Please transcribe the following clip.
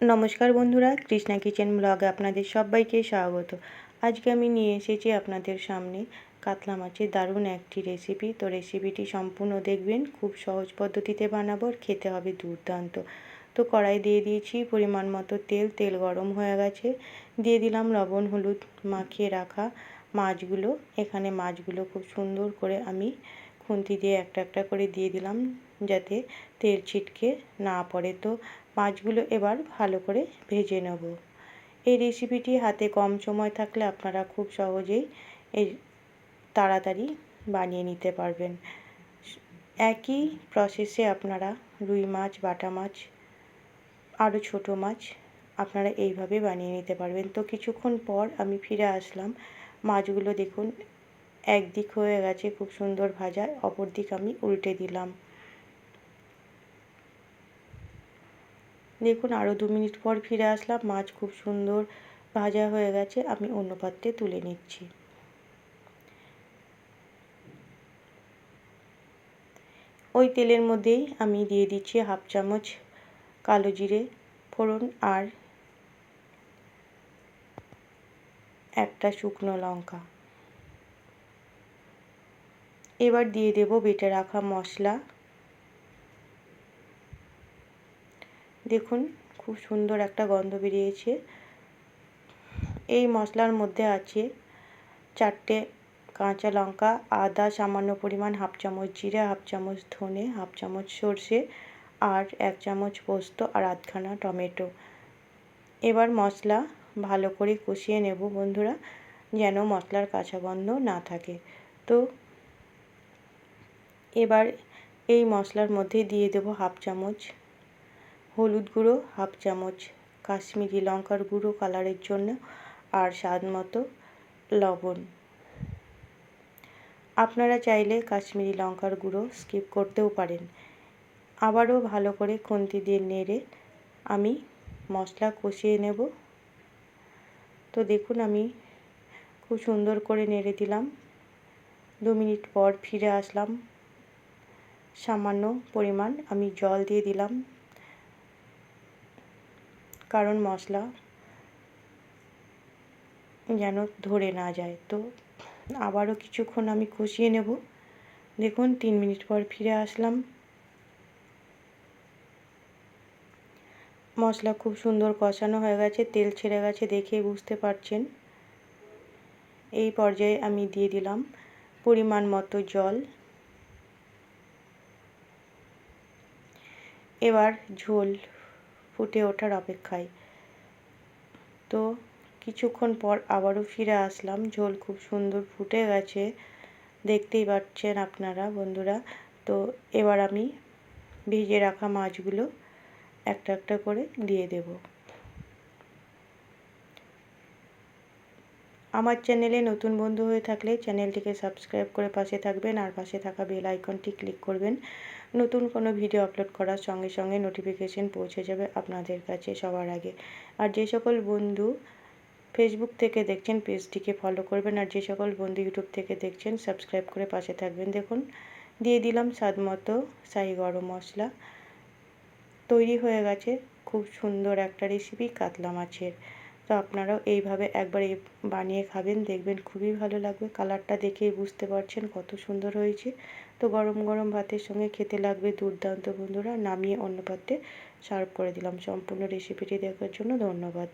নমস্কার বন্ধুরা, কৃষ্ণা কিচেন ব্লগে আপনাদের সবাইকে স্বাগত। আজকে আমি নিয়ে এসেছি আপনাদের সামনে কাতলা মাছের দারুণ একটি রেসিপি তো রেসিপিটি সম্পূর্ণ দেখবেন, খুব সহজ পদ্ধতিতে বানাবো আর খেতে হবে দুর্দান্ত। তো কড়াই দিয়ে দিয়েছি পরিমাণ মতো তেল তেল গরম হয়ে গেছে। দিয়ে দিলাম লবণ, হলুদ মাখিয়ে রাখা মাছগুলো। এখানে মাছগুলো খুব সুন্দর করে আমি খুন্তি দিয়ে একটা একটা করে দিয়ে দিলাম। যাতে তেল ছিটকে না পড়ে। তো মাছগুলো এবার ভালো করে ভেজে নেব। এই রেসিপিটি হাতে কম সময় থাকলে আপনারা খুব সহজেই এই তাড়াতাড়ি বানিয়ে নিতে পারবেন। একই প্রসেসে আপনারা রুই মাছ, বাটা মাছ আরও ছোটো মাছ আপনারা এইভাবে বানিয়ে নিতে পারবেন। তো কিছুক্ষণ পর আমি ফিরে আসলাম। মাছগুলো দেখুন, একদিক হয়ে গেছে, খুব সুন্দর ভাজা অপর দিক আমি উল্টে দিলাম। দেখুন আরও দু মিনিট পর ফিরে আসলাম। মাছ খুব সুন্দর ভাজা হয়ে গেছে। আমি অন্য পাত্রে তুলে নিচ্ছি। ওই তেলের মধ্যেই আমি দিয়ে দিচ্ছি হাফ চামচ কালো জিরে ফোড়ন আর একটা শুকনো লঙ্কা। এবার দিয়ে দেব বেটে রাখা মশলা। দেখুন, খুব সুন্দর একটা গন্ধ বেরিয়েছে। এই মশলার মধ্যে আছে চারটে কাঁচা লঙ্কা, আদা, সামান্য পরিমাণ হাফ চামচ জিরে, হাফ চামচ ধনে, হাফ চামচ সর্ষে আর এক চামচ পোস্ত আর আধখানা টমেটো। এবার মশলা ভালো করে কষিয়ে নেব বন্ধুরা, যেন মশলার কাঁচা গন্ধ না থাকে। তো এবার এই মশলার মধ্যে দিয়ে দেব হাফ চামচ হলুদ গুঁড়ো, হাফ চামচ কাশ্মীরি লঙ্কার গুঁড়ো কালারের জন্য আর স্বাদ মতো লবণ। আপনারা চাইলে কাশ্মীরি লঙ্কার গুঁড়ো স্কিপ করতেও পারেন। আবারও ভালো করে খুন্তি দিয়ে নেড়ে আমি মশলা কষিয়ে নেব। তো দেখুন আমি খুব সুন্দর করে নেড়ে দিলাম। দু মিনিট পর ফিরে আসলাম। সামান্য পরিমাণ আমি জল দিয়ে দিলাম। কারণ মশলা যেন ধরে না যায়। তো আবারও কিছুক্ষণ আমি কষিয়ে নেব। দেখুন, তিন মিনিট পর ফিরে আসলাম। মশলা খুব সুন্দর কষানো হয়ে গেছে, তেল ছেড়ে গেছে দেখে বুঝতে পারছেন। এই পর্যায়ে আমি দিয়ে দিলাম পরিমাণ মতো জল। এবার ঝোল ফুটে ওঠার অপেক্ষায়। তো কিছুক্ষণ পর আবারও ফিরে আসলাম। ঝোল খুব সুন্দর ফুটে গেছে, দেখতেই পাচ্ছেন আপনারা বন্ধুরা। তো এবার আমি ভিজে রাখা মাছগুলো একটা একটা করে দিয়ে দেব। আমার চ্যানেলে নতুন বন্ধু হয়ে থাকলে চ্যানেলটিকে সাবস্ক্রাইব করে পাশে থাকবেন আর পাশে থাকা বেল আইকনটি ক্লিক করবেন। নতুন কোনো ভিডিও আপলোড করার সঙ্গে সঙ্গে নোটিফিকেশন পৌঁছে যাবে আপনাদের কাছে সবার আগে। আর যে সকল বন্ধু ফেসবুক থেকে দেখছেন, পেজটিকে ফলো করবেন। আর যে সকল বন্ধু ইউটিউব থেকে দেখছেন সাবস্ক্রাইব করে পাশে থাকবেন। দেখুন, দিয়ে দিলাম স্বাদ মতো সাই গরম মশলা। তৈরি হয়ে গেছে খুব সুন্দর একটা রেসিপি কাতলা মাছের। তো আপনারাও এইভাবে একবার বানিয়ে খাবেন, দেখবেন খুবই ভালো লাগবে। কালারটা দেখেই বুঝতে পারছেন কত সুন্দর হয়েছে। তো গরম গরম ভাতের সঙ্গে খেতে লাগবে দুর্দান্ত বন্ধুরা। নামিয়ে অন্য পাত্রে সার্ভ করে দিলাম। সম্পূর্ণ রেসিপিটি দেখার জন্য ধন্যবাদ।